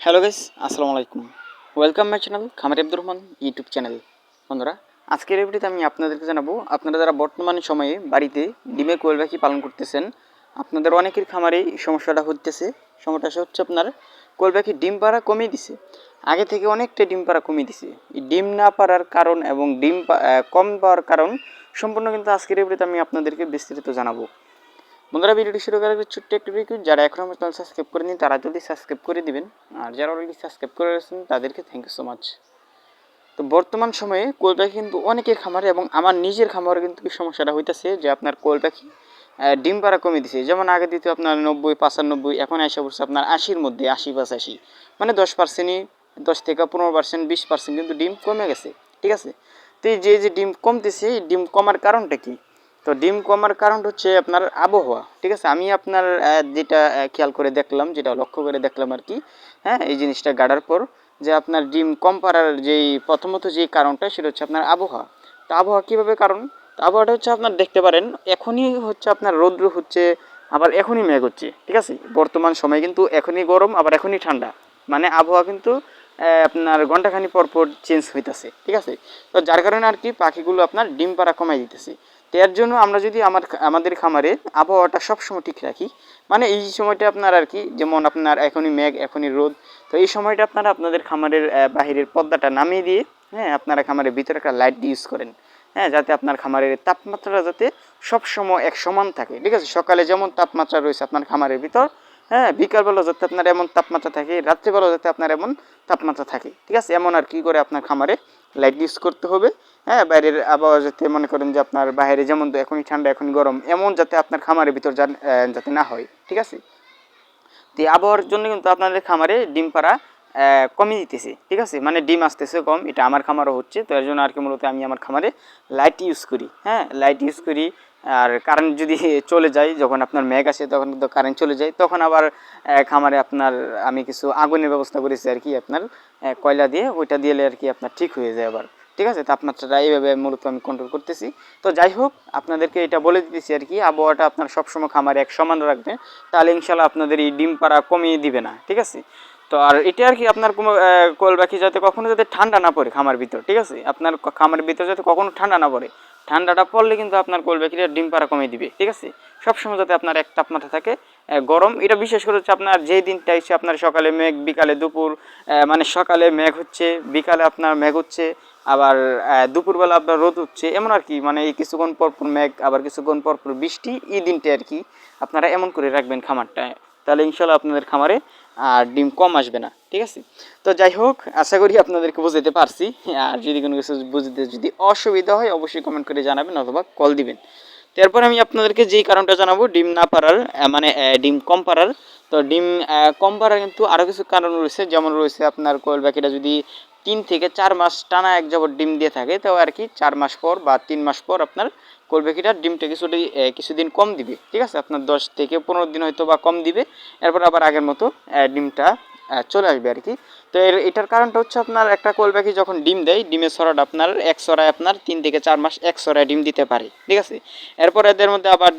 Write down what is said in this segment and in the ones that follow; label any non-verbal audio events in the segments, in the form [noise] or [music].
Hello guys, আসসালামু আলাইকুম। Welcome my channel খামারি আব্দুর রহমান ইউটিউব চ্যানেল বন্ধুরা, আজকের এই ভিডিওতে আমি আপনাদেরকে জানাব, আপনারা যারা বর্তমান সময়ে বাড়িতে ডিমের কোয়েল পাখি পালন করতেছেন, আপনাদের অনেকের খামারে সমস্যাটা হচ্ছে সমস্যাটা হচ্ছে আপনার কোয়েল পাখি ডিম পাড়া কমিয়ে দিছে। আগে থেকে অনেকটা ডিম পাড়া কমিয়ে দিছে। এই ডিম না পাড়ার কারণ এবং ডিম কম পাওয়ার কারণ সম্পূর্ণ কিন্তু আজকের এই ভিডিওতে আমি আপনাদেরকে বিস্তারিত জানাব। বন্ধুরা ভিডিওটি শুরু করার আগে ছোট্ট একটু রিকোয়েস্ট যারা এখন আমার চ্যানেল সাবস্ক্রাইব করে নিন তারা যদি সাবস্ক্রাইব করে দিবেন। আর যারা অলরেডি সাবস্ক্রাইব করে রয়েছেন তাদেরকে থ্যাংক ইউ সো মাচ তো বর্তমান সময়ে কোয়েল পাখি কিন্তু অনেকের খামারে এবং আমার নিজের খামারে কিন্তু এই সমস্যাটা হইতেছে যে আপনার কোয়েল পাখি ডিম পাড়া কমে দিছে। যেমন আগে দিতে আপনার নব্বই, পঁচানব্বই, এখন এসে পড়ছে আপনার আশির মধ্যে, আশি, পঁচাশি। মানে দশ পার্সেন্টই দশ থেকে পনেরো পার্সেন্ট বিশ পার্সেন্ট কিন্তু ডিম কমে গেছে। ঠিক আছে? তো এই যে যে ডিম কমতেছে ডিম কমার কারণটা কি? তো ডিম কমার কারণ হচ্ছে আপনার আবহাওয়া, ঠিক আছে? আমি আপনার যেটা খেয়াল করে দেখলাম, যেটা লক্ষ্য করে দেখলাম আর কি হ্যাঁ এই জিনিসটা গাড়ার পর যে আপনার ডিম কম পারার যেই, প্রথমত যেই কারণটা, সেটা হচ্ছে আপনার আবহাওয়া। তো আবহাওয়া কীভাবে কারণ? তো আবহাওয়াটা হচ্ছে আপনার, দেখতে পারেন, এখনই হচ্ছে আপনার রৌদ্র হচ্ছে, আবার এখনই মেঘ হচ্ছে, ঠিক আছে? বর্তমান সময় কিন্তু এখনই গরম, আবার এখনই ঠান্ডা। মানে আবহাওয়া কিন্তু আপনার ঘন্টাখানি পর পর চেঞ্জ হইতেছে, ঠিক আছে? তো যার কারণে আর কি পাখিগুলো আপনার ডিম পাড়া কমাই দিতেছে। তো এর জন্য আমরা যদি আমার আমাদের খামারে আবহাওয়াটা সবসময় ঠিক রাখি মানে এই সময়টা আপনার আর কি, যেমন আপনার এখনই মেঘ, এখনই রোদ, তো এই সময়টা আপনারা আপনাদের খামারের বাহিরের পর্দাটা নামিয়ে দিয়ে হ্যাঁ আপনারা খামারের ভিতরে একটা লাইট ইউজ করেন হ্যাঁ যাতে আপনার খামারের তাপমাত্রা যাতে সবসময় এক সমান থাকে, ঠিক আছে? সকালে যেমন তাপমাত্রা রয়েছে আপনার খামারের ভিতর হ্যাঁ বিকালবেলা যাতে আপনার এমন তাপমাত্রা থাকে, রাত্রিবেলা যাতে আপনার এমন তাপমাত্রা থাকে, ঠিক আছে? এমন আর কি করে আপনার খামারে লাইট ইউজ করতে হবে হ্যাঁ? বাইরের আবহাওয়া যাতে মনে করেন যে আপনার বাইরে যেমন তো এখনই ঠান্ডা এখনই গরম, এমন যাতে আপনার খামারের ভিতর যাতে না হয়, ঠিক আছে? তো আবহাওয়ার জন্য কিন্তু আপনাদের খামারে ডিম পাড়া কমিয়ে দিতেছে, ঠিক আছে? মানে ডিম আসতেছে কম, এটা আমার খামারও হচ্ছে, তো এর জন্য আর কি মূলত আমি আমার খামারে লাইট ইউজ করি হ্যাঁ? লাইট ইউজ করি, আর কারেন্ট যদি [laughs] চলে যায়, যখন আপনার মেঘ আসে, তখন তো কারেন্ট চলে যায়, তখন আবার খামারে আপনার আমি কিছু আগুনের ব্যবস্থা করেছি আর কি আপনার কয়লা দিয়ে, ওইটা দিলে আর কি আপনার ঠিক হয়ে যায় আবার, ঠিক আছে? তাপমাত্রাটা এইভাবে মূলত আমি কন্ট্রোল করতেছি। তো যাই হোক, আপনাদেরকে এটা বলে দিতেছি আর কি, আবহাওয়াটা আপনার সবসময় খামারে এক সমান রাখবেন তাহলে ইনশাল্লাহ আপনাদের এই ডিম পাড়া কমিয়ে দিবে না, ঠিক আছে? তো আর এটা আর কি আপনার কোনো কোল পাখি যাতে কখনো যাতে ঠান্ডা না পড়ে খামার ভিতর, ঠিক আছে? আপনার খামারের ভিতর যাতে কখনো ঠান্ডা না পড়ে। ঠান্ডাটা পড়লে কিন্তু আপনার কোল পাখিটা ডিম পাড়া কমিয়ে দিবে, ঠিক আছে? সবসময় যাতে আপনার এক তাপমাত্রা থাকে গরম। এটা বিশেষ করে হচ্ছে আপনার যেই দিনটা এসে আপনার সকালে মেঘ, বিকালে দুপুর মানে সকালে মেঘ হচ্ছে, বিকালে আপনার মেঘ হচ্ছে, আবার দুপুরবেলা আপনার রোদ হচ্ছে, এমন আর কি মানে এই কিছুক্ষণ পর পর মেঘ, আবার কিছুক্ষণ পর পর বৃষ্টি, এই দিনটা আর কি আপনারা এমন করে রাখবেন খামারটা তাহলে ইনশাল্লাহ আপনাদের খামারে আর ডিম কম আসবে না, ঠিক আছে? তো যাই হোক, আশা করি আপনাদেরকে বুঝাতে পারছি। আর যদি কোনো কিছু বুঝতে যদি অসুবিধা হয়, অবশ্যই কমেন্ট করে জানাবেন অথবা কল দিবেন। তারপর আমি আপনাদেরকে যেই কারণটা জানাব, ডিম না পারার মানে ডিম কম পারার তো ডিম কম পাড়ার কিন্তু আরও কিছু কারণ রয়েছে। যেমন রয়েছে আপনার কোয়েল পাখিটা যদি তিন থেকে চার মাস টানা এক জবর ডিম দিয়ে থাকে, তো আর কি চার মাস পর বা তিন মাস পর আপনার কোয়েল পাখিটার ডিমটা কিছুটি কিছুদিন কম দিবে। ঠিক আছে? আপনার দশ থেকে পনেরো দিন হয়তো বা কম দিবে। এরপর আবার আগের মতো ডিমটা চলে আসবে আর কি। তো এর, এটার কারণটা হচ্ছে আপনার একটা কোয়েল পাখি যখন ডিম দেয়, ডিমের সরাটা আপনার এক সরায় আপনার তিন থেকে চার মাস এক সরায় ডিম দিতে পারে, ঠিক আছে? এরপর এদের মধ্যে আবার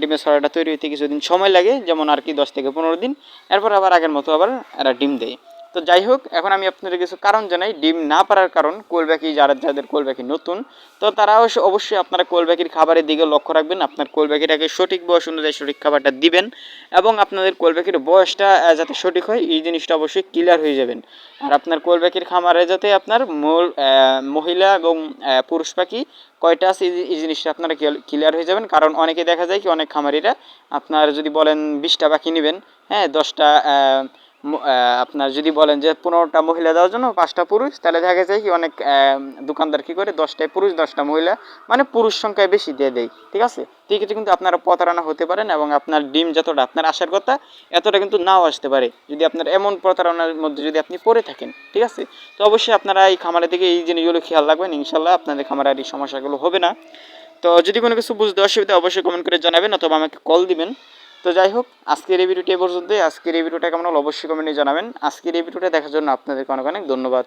ডিমের সরাটা তৈরি হতে কিছুদিন সময় লাগে, যেমন আর কি দশ থেকে পনেরো দিন, এরপর আবার আগের মতো আবার এরা ডিম দেয়। তো যাই হোক, এখন আমি আপনাদের কিছু কারণ জানাই। ডিম না পারার কারণ পাখি যারা যাদের পাখি নতুন, তো তারা অবশ্য অবশ্যই আপনারা পাখির খাবারের দিকে লক্ষ্য রাখবেন। আপনার পাখিটাকে সঠিক বয়স অনুযায়ী সঠিক খাবারটা দিবেন এবং আপনাদের পাখির বয়সটা যাতে সঠিক হয়, এই জিনিসটা অবশ্যই ক্লিয়ার হয়ে যাবেন। আর আপনার পাখির খামারে যাতে আপনার মূল মহিলা এবং পুরুষ পাখি কয়টা আছে, এই- জিনিসটা আপনারা ক্লিয়ার হয়ে যাবেন। কারণ অনেকে দেখা যায় কি, অনেক খামারিরা আপনার যদি বলেন বিশটা পাখি নেবেন হ্যাঁ দশটা আপনার যদি বলেন যে পনেরোটা মহিলা দেওয়ার জন্য পাঁচটা পুরুষ, তাহলে দেখা যায় কি অনেক দোকানদার কী করে দশটায় পুরুষ, দশটা মহিলা মানে পুরুষ সংখ্যায় বেশি দিয়ে দেয়, ঠিক আছে? ঠিক আছে, কিন্তু আপনারা প্রতারণা হতে পারেন এবং আপনার ডিম যতটা, আপনার আসার কথা এতটা কিন্তু নাও আসতে পারে, যদি আপনার এমন প্রতারণার মধ্যে যদি আপনি পড়ে থাকেন, ঠিক আছে? তো অবশ্যই আপনারা এই খামারের দিকে এই জিনিসগুলো খেয়াল রাখবেন, ইনশাল্লাহ আপনাদের খামারে আর এই সমস্যাগুলো হবে না। তো যদি কোনো কিছু বুঝতে অসুবিধা অবশ্যই কমেন্ট করে জানাবেন অথবা আমাকে কল দিবেন। তো যাই হোক, আজকের এই ভিডিওটি এ পর্যন্তই। আজকের এই ভিডিওটা কেমন হলো অবশ্যই কমেন্টে জানাবেন। আজকের এই ভিডিওটা দেখার জন্য আপনাদেরকে অনেক অনেক ধন্যবাদ।